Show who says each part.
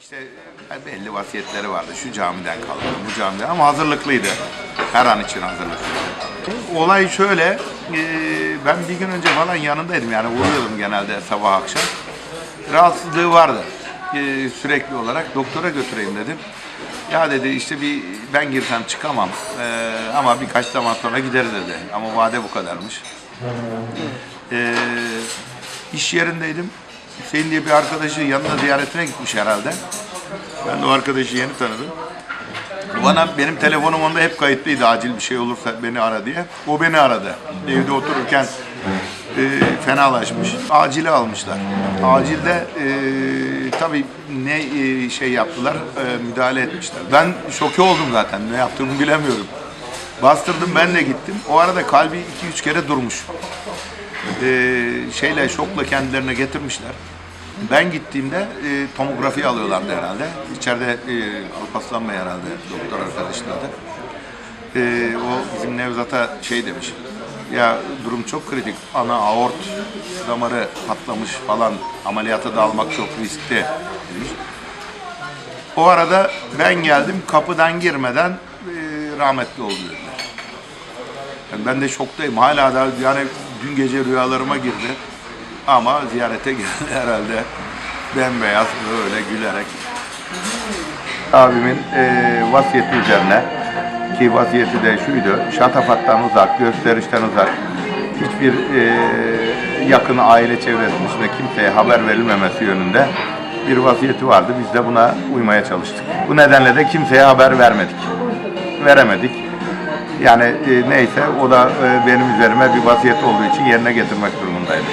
Speaker 1: İşte belli vasiyetleri vardı. Şu camiden kaldı, bu camiden ama hazırlıklıydı. Her an için hazırlıklıydı. Olay şöyle, e, ben bir gün önce falan yanındaydım yani uğruyordum genelde sabah akşam. Rahatsızlığı vardı e, sürekli olarak. Doktora götüreyim dedim. Ya dedi işte bir ben girsem çıkamam E, ama birkaç zaman sonra gideriz dedi. Ama vade bu kadarmış. E, iş yerindeydim. Hüseyin diye bir arkadaşı yanına ziyaretine gitmiş herhalde. Ben de o arkadaşı yeni tanıdım. Bana benim telefonum onda hep kayıtlıydı acil bir şey olursa beni ara diye. O beni aradı. Evde otururken e, fenalaşmış. Acile almışlar. Acilde e, tabii ne e, şey yaptılar e, müdahale etmişler. Ben şoke oldum zaten ne yaptığımı bilemiyorum. Bastırdım ben de gittim. O arada kalbi 2-3 kere durmuş. E, şeyle şokla kendilerine getirmişler. Ben gittiğimde e, tomografi alıyorlardı herhalde. İçeride e, Alparslan Bey herhalde doktor arkadaşlardı. E, o bizim Nevzat'a şey demiş. Ya durum çok kritik. Ana aort damarı patlamış falan. Ameliyata da almak çok riskli demiş. O arada ben geldim kapıdan girmeden e, rahmetli oldu dediler. Yani ben de şoktayım. Hala da yani dün gece rüyalarıma girdi. Ama ziyarete geldi herhalde. Bembeyaz böyle gülerek. Abimin e, vasiyeti üzerine ki vasiyeti de şuydu. Şatafattan uzak, gösterişten uzak. Hiçbir e, yakın aile çevresinde kimseye haber verilmemesi yönünde bir vasiyeti vardı. Biz de buna uymaya çalıştık. Bu nedenle de kimseye haber vermedik. Veremedik. Yani e, neyse o da e, benim üzerime bir vasiyet olduğu için yerine getirmek durumundaydım.